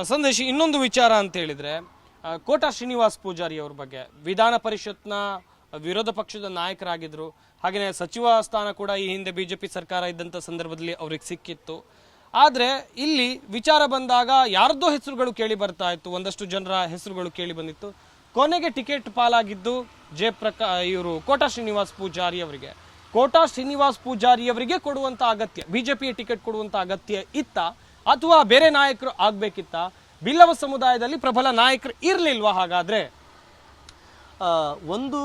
ಸಂದೇಶ್, ಇನ್ನೊಂದು ವಿಚಾರ ಅಂತ ಹೇಳಿದ್ರೆ ಕೋಟಾ ಶ್ರೀನಿವಾಸ್ ಪೂಜಾರಿ ಅವ್ರ ಬಗ್ಗೆ. ವಿಧಾನ ಪರಿಷತ್ನ ವಿರೋಧ ಪಕ್ಷದ ನಾಯಕರಾಗಿದ್ರು. ಹಾಗೆಯೇ ಸಚಿವ ಸ್ಥಾನ ಕೂಡ ಈ ಹಿಂದೆ ಬಿಜೆಪಿ ಸರ್ಕಾರ ಇದ್ದಂಥ ಸಂದರ್ಭದಲ್ಲಿ ಅವ್ರಿಗೆ ಸಿಕ್ಕಿತ್ತು. ಆದರೆ ಇಲ್ಲಿ ವಿಚಾರ ಬಂದಾಗ ಯಾರ್ದೋ ಹೆಸರುಗಳು ಕೇಳಿ ಬರ್ತಾ ಇತ್ತು. ಒಂದಷ್ಟು ಜನರ ಹೆಸರುಗಳು ಕೇಳಿ ಬಂದಿತ್ತು. ಕೊನೆಗೆ ಟಿಕೆಟ್ ಪಾಲಾಗಿದ್ದು ಜಯಪ್ರಕಾ ಇವರು ಕೋಟಾ ಶ್ರೀನಿವಾಸ್ ಪೂಜಾರಿ ಅವರಿಗೆ. ಕೋಟಾ ಶ್ರೀನಿವಾಸ್ ಪೂಜಾರಿ ಅವರಿಗೆ ಕೊಡುವಂತ ಅಗತ್ಯ ಬಿಜೆಪಿಯ ಟಿಕೆಟ್ ಕೊಡುವಂತ ಅಗತ್ಯ ಇತ್ತ. ಅಥವಾ ಬೇರೆ ನಾಯಕರು ಆಗಬೇಕಿತ್ತ ಬಿಲ್ಲವ ಸಮುದಾಯದಲ್ಲಿ ಪ್ರಬಲ ನಾಯಕರು ಇರ್ಲಿಲ್ವಾ ಹಾಗಾದ್ರೆ? ಒಂದು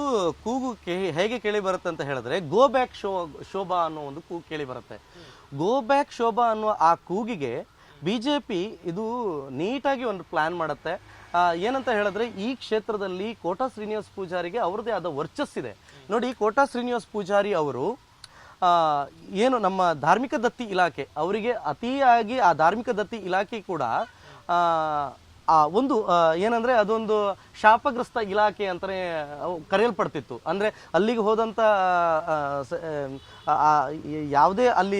ಕೂಗು ಕೇ- ಹೇಗೆ ಕೇಳಿ ಬರುತ್ತೆ ಅಂತ ಹೇಳಿದ್ರೆ ಗೋ ಬ್ಯಾಕ್ ಶೋ, ಶೋಭಾ ಅನ್ನೋ ಒಂದು ಕೂಗು ಕೇಳಿ ಬರುತ್ತೆ. ಗೋ ಬ್ಯಾಕ್ ಶೋಭಾ ಅನ್ನೋ ಆ ಕೂಗಿಗೆ ಬಿ ಜೆ ಪಿ ಇದು ನೀಟಾಗಿ ಒಂದು ಪ್ಲಾನ್ ಮಾಡುತ್ತೆ. ಏನಂತ ಹೇಳಿದ್ರೆ, ಈ ಕ್ಷೇತ್ರದಲ್ಲಿ ಕೋಟಾ ಶ್ರೀನಿವಾಸ್ ಪೂಜಾರಿಗೆ ಅವ್ರದೇ ಆದ ವರ್ಚಸ್ಸಿದೆ. ನೋಡಿ, ಕೋಟಾ ಶ್ರೀನಿವಾಸ್ ಪೂಜಾರಿ ಅವರು ಏನು ನಮ್ಮ ಧಾರ್ಮಿಕ ದತ್ತಿ ಇಲಾಖೆ ಅವರಿಗೆ ಅತಿಯಾಗಿ ಆ ಧಾರ್ಮಿಕ ದತ್ತಿ ಇಲಾಖೆ ಕೂಡ ಆ, ಒಂದು ಏನಂದ್ರೆ ಅದೊಂದು ಶಾಪಗ್ರಸ್ತ ಇಲಾಖೆ ಅವು ಕರೆಯಲ್ಪಡ್ತಿತ್ತು. ಅಂದ್ರೆ ಅಲ್ಲಿಗೆ ಆ, ಯಾವುದೇ ಅಲ್ಲಿ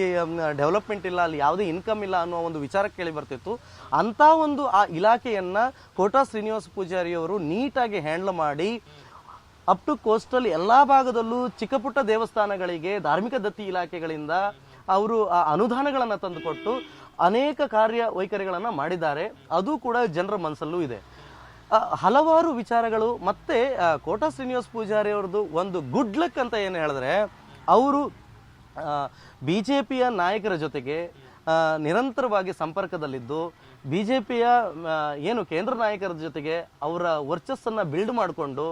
ಡೆವಲಪ್ಮೆಂಟ್ ಇಲ್ಲ ಅಲ್ಲಿ ಯಾವುದೇ ಇನ್ಕಮ್ ಇಲ್ಲ ಅನ್ನೋ ಒಂದು ವಿಚಾರ ಕೇಳಿ ಬರ್ತಿತ್ತು. ಅಂತ ಒಂದು ಆ ಇಲಾಖೆಯನ್ನ ಕೋಟಾ ಶ್ರೀನಿವಾಸ ಪೂಜಾರಿ ಅವರು ನೀಟಾಗಿ ಹ್ಯಾಂಡಲ್ ಮಾಡಿ ಅಪ್ ಟು ಕೋಸ್ಟಲ್ ಎಲ್ಲಾ ಭಾಗದಲ್ಲೂ ಚಿಕ್ಕ ಪುಟ್ಟ ದೇವಸ್ಥಾನಗಳಿಗೆ ಧಾರ್ಮಿಕ ದತ್ತಿ ಇಲಾಖೆಗಳಿಂದ ಅವರು ಆ ಅನುದಾನಗಳನ್ನು ತಂದುಕೊಟ್ಟು ಅನೇಕ ಕಾರ್ಯ ವೈಖರಿಗಳನ್ನು ಮಾಡಿದ್ದಾರೆ. ಅದು ಕೂಡ ಜನರ ಮನಸ್ಸಲ್ಲೂ ಇದೆ. ಹಲವಾರು ವಿಚಾರಗಳು ಮತ್ತೆ ಕೋಟಾ ಶ್ರೀನಿವಾಸ್ ಪೂಜಾರಿ ಅವ್ರದ್ದು ಒಂದು ಗುಡ್ ಲಕ್ ಅಂತ ಏನು ಹೇಳಿದ್ರೆ, ಅವರು ಬಿ ಜೆ ಪಿಯ ನಾಯಕರ ಜೊತೆಗೆ ನಿರಂತರವಾಗಿ ಸಂಪರ್ಕದಲ್ಲಿದ್ದು ಬಿ ಜೆ ಪಿಯ ಏನು ಕೇಂದ್ರ ನಾಯಕರ ಜೊತೆಗೆ ಅವರ ವರ್ಚಸ್ಸನ್ನು ಬಿಲ್ಡ್ ಮಾಡಿಕೊಂಡು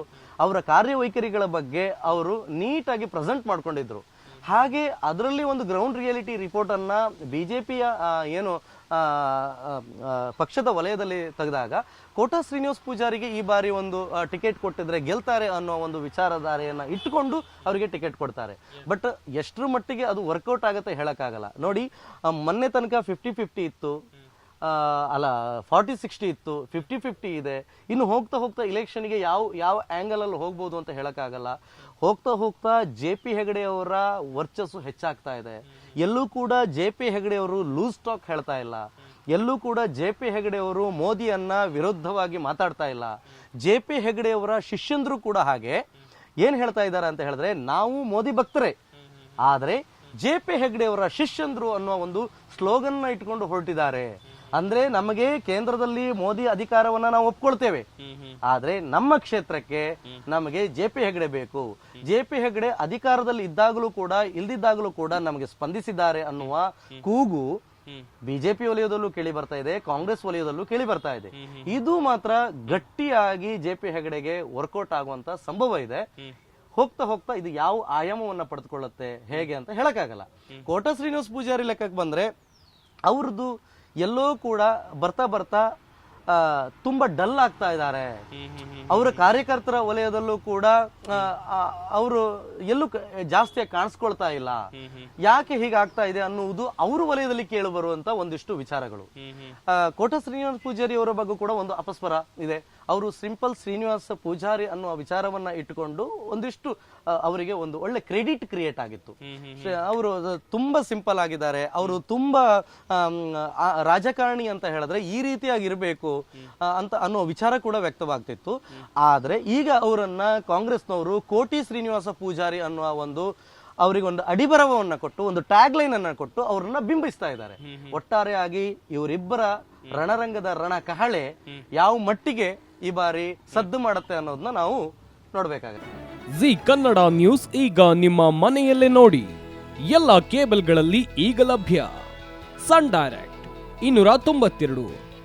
ಅವರ ಕಾರ್ಯವೈಖರಿಗಳ ಬಗ್ಗೆ ಅವರು ನೀಟಾಗಿ ಪ್ರೆಸೆಂಟ್ ಮಾಡ್ಕೊಂಡಿದ್ರು. ಹಾಗೆ ಅದರಲ್ಲಿ ಒಂದು ಗ್ರೌಂಡ್ ರಿಯಾಲಿಟಿ ರಿಪೋರ್ಟನ್ನು ಬಿ ಜೆ ಪಿಯ ಏನು ಪಕ್ಷದ ವಲಯದಲ್ಲಿ ತೆಗೆದಾಗ ಕೋಟಾ ಶ್ರೀನಿವಾಸ್ ಪೂಜಾರಿಗೆ ಈ ಬಾರಿ ಒಂದು ಟಿಕೆಟ್ ಕೊಟ್ಟಿದ್ರೆ ಗೆಲ್ತಾರೆ ಅನ್ನೋ ಒಂದು ವಿಚಾರಧಾರೆಯನ್ನ ಇಟ್ಟುಕೊಂಡು ಅವರಿಗೆ ಟಿಕೆಟ್ ಕೊಡ್ತಾರೆ. ಬಟ್ ಎಷ್ಟರ ಮಟ್ಟಿಗೆ ಅದು ವರ್ಕೌಟ್ ಆಗುತ್ತೆ ಹೇಳಕ್ಕಾಗಲ್ಲ. ನೋಡಿ ಮೊನ್ನೆ ತನಕ ಫಿಫ್ಟಿ ಫಿಫ್ಟಿ ಇತ್ತು. ಅಲ್ಲ, ಫಾರ್ಟಿ ಸಿಕ್ಸ್ಟಿ ಇತ್ತು, ಫಿಫ್ಟಿ ಫಿಫ್ಟಿ ಇದೆ. ಇನ್ನು ಹೋಗ್ತಾ ಹೋಗ್ತಾ ಇಲೆಕ್ಷನ್ಗೆ ಯಾವ ಯಾವ ಆ್ಯಂಗಲಲ್ಲಿ ಹೋಗ್ಬೋದು ಅಂತ ಹೇಳೋಕ್ಕಾಗಲ್ಲ. ಹೋಗ್ತಾ ಹೋಗ್ತಾ ಜೆ ಪಿ ಹೆಗಡೆ ಅವರ ವರ್ಚಸ್ಸು ಹೆಚ್ಚಾಗ್ತಾ ಇದೆ. ಎಲ್ಲೂ ಕೂಡ ಜೆ ಪಿ ಹೆಗಡೆ ಅವರು ಲೂಸ್ ಟಾಕ್ ಹೇಳ್ತಾ ಇಲ್ಲ. ಎಲ್ಲೂ ಕೂಡ ಜೆ ಪಿ ಹೆಗಡೆ ಅವರು ಮೋದಿಯನ್ನ ವಿರುದ್ಧವಾಗಿ ಮಾತಾಡ್ತಾ ಇಲ್ಲ. ಜೆ ಪಿ ಹೆಗಡೆ ಅವರ ಶಿಷ್ಯಂದ್ರು ಕೂಡ ಹಾಗೆ. ಏನ್ ಹೇಳ್ತಾ ಇದ್ದಾರೆ ಅಂತ ಹೇಳಿದ್ರೆ, ನಾವು ಮೋದಿ ಭಕ್ತರೇ. ಆದ್ರೆ ಜೆ ಪಿ ಹೆಗಡೆ ಅವರ ಶಿಷ್ಯಂದ್ರು ಅನ್ನೋ ಒಂದು ಸ್ಲೋಗನ್ ಇಟ್ಕೊಂಡು ಹೊರಟಿದ್ದಾರೆ. ಅಂದ್ರೆ ನಮಗೆ ಕೇಂದ್ರದಲ್ಲಿ ಮೋದಿ ಅಧಿಕಾರವನ್ನ ನಾವು ಒಪ್ಕೊಳ್ತೇವೆ. ಆದ್ರೆ ನಮ್ಮ ಕ್ಷೇತ್ರಕ್ಕೆ ನಮಗೆ ಜೆ ಪಿ ಹೆಗ್ಡೆ ಬೇಕು. ಜೆ ಪಿ ಹೆಗ್ಡೆ ಅಧಿಕಾರದಲ್ಲಿ ಇದ್ದಾಗಲೂ ಕೂಡ ಇಲ್ದಿದ್ದಾಗಲೂ ಕೂಡ ನಮಗೆ ಸ್ಪಂದಿಸಿದ್ದಾರೆ ಅನ್ನುವ ಕೂಗು ಬಿಜೆಪಿ ವಲಯದಲ್ಲೂ ಕೇಳಿ ಬರ್ತಾ ಇದೆ ಕಾಂಗ್ರೆಸ್ ವಲಯದಲ್ಲೂ ಕೇಳಿ ಬರ್ತಾ ಇದೆ. ಇದು ಮಾತ್ರ ಗಟ್ಟಿಯಾಗಿ ಜೆ ಪಿ ಹೆಗಡೆಗೆ ವರ್ಕೌಟ್ ಆಗುವಂತ ಸಂಭವ ಇದೆ. ಹೋಗ್ತಾ ಹೋಗ್ತಾ ಇದು ಯಾವ ಆಯಾಮವನ್ನ ಪಡೆದುಕೊಳ್ಳುತ್ತೆ ಹೇಗೆ ಅಂತ ಹೇಳಕ್ಕಾಗಲ್ಲ. ಕೋಟ ಶ್ರೀನಿವಾಸ್ ಪೂಜಾರಿ ಲೆಕ್ಕಕ್ಕೆ ಬಂದ್ರೆ ಅವ್ರದ್ದು ಎಲ್ಲೋ ಕೂಡ ಬರ್ತಾ ಬರ್ತಾ ತುಂಬಾ ಡಲ್ ಆಗ್ತಾ ಇದ್ದಾರೆ. ಅವರ ಕಾರ್ಯಕರ್ತರ ವಲಯದಲ್ಲೂ ಕೂಡ ಅವರು ಎಲ್ಲೂ ಜಾಸ್ತಿ ಕಾಣಿಸ್ಕೊಳ್ತಾ ಇಲ್ಲ. ಯಾಕೆ ಹೀಗಾಗ್ತಾ ಇದೆ ಅನ್ನುವುದು ಅವ್ರ ವಲಯದಲ್ಲಿ ಕೇಳಿ ಬರುವಂತ ಒಂದಿಷ್ಟು ವಿಚಾರಗಳು. ಕೋಟ ಶ್ರೀನಿವಾಸ ಪೂಜಾರಿ ಅವರ ಬಗ್ಗೆ ಕೂಡ ಒಂದು ಅಪಸ್ವರ ಇದೆ. ಅವರು ಸಿಂಪಲ್ ಶ್ರೀನಿವಾಸ ಪೂಜಾರಿ ಅನ್ನುವ ವಿಚಾರವನ್ನ ಇಟ್ಟುಕೊಂಡು ಒಂದಿಷ್ಟು ಅವರಿಗೆ ಒಂದು ಒಳ್ಳೆ ಕ್ರೆಡಿಟ್ ಕ್ರಿಯೇಟ್ ಆಗಿತ್ತು. ಅವರು ತುಂಬಾ ಸಿಂಪಲ್ ಆಗಿದ್ದಾರೆ. ಅವರು ತುಂಬಾ ರಾಜಕಾರಣಿ ಅಂತ ಹೇಳಿದ್ರೆ ಈ ರೀತಿಯಾಗಿ ಇರಬೇಕು ಅಂತ ಅನ್ನೋ ವಿಚಾರ ಕೂಡ ವ್ಯಕ್ತವಾಗ್ತಿತ್ತು. ಆದ್ರೆ ಈಗ ಅವರನ್ನ ಕಾಂಗ್ರೆಸ್ನವರು ಕೋಟಿ ಶ್ರೀನಿವಾಸ ಪೂಜಾರಿ ಅನ್ನುವ ಒಂದು ಅವರಿಗೆ ಒಂದು ಅಡಿಬರವನ್ನ ಕೊಟ್ಟು ಒಂದು ಟ್ಯಾಗ್ ಲೈನ್ ಅನ್ನ ಕೊಟ್ಟು ಅವರನ್ನ ಬಿಂಬಿಸ್ತಾ ಇದ್ದಾರೆ. ಒಟ್ಟಾರೆಯಾಗಿ ಇವರಿಬ್ಬರ ರಣರಂಗದ ರಣ ಕಹಳೆ ಯಾವ ಮಟ್ಟಿಗೆ ಈ ಬಾರಿ ಸದ್ದು ಮಾಡುತ್ತೆ ಅನ್ನೋದನ್ನ ನಾವು ನೋಡ್ಬೇಕಾಗುತ್ತೆ. ಜಿ ಕನ್ನಡ ನ್ಯೂಸ್ ಈಗ ನಿಮ್ಮ ಮನೆಯಲ್ಲೇ ನೋಡಿ. ಎಲ್ಲ ಕೇಬಲ್ಗಳಲ್ಲಿ ಈಗ ಲಭ್ಯ. ಸನ್ ಡೈರೆಕ್ಟ್ ಇನ್ನೂರ ತೊಂಬತ್ತೆರಡು.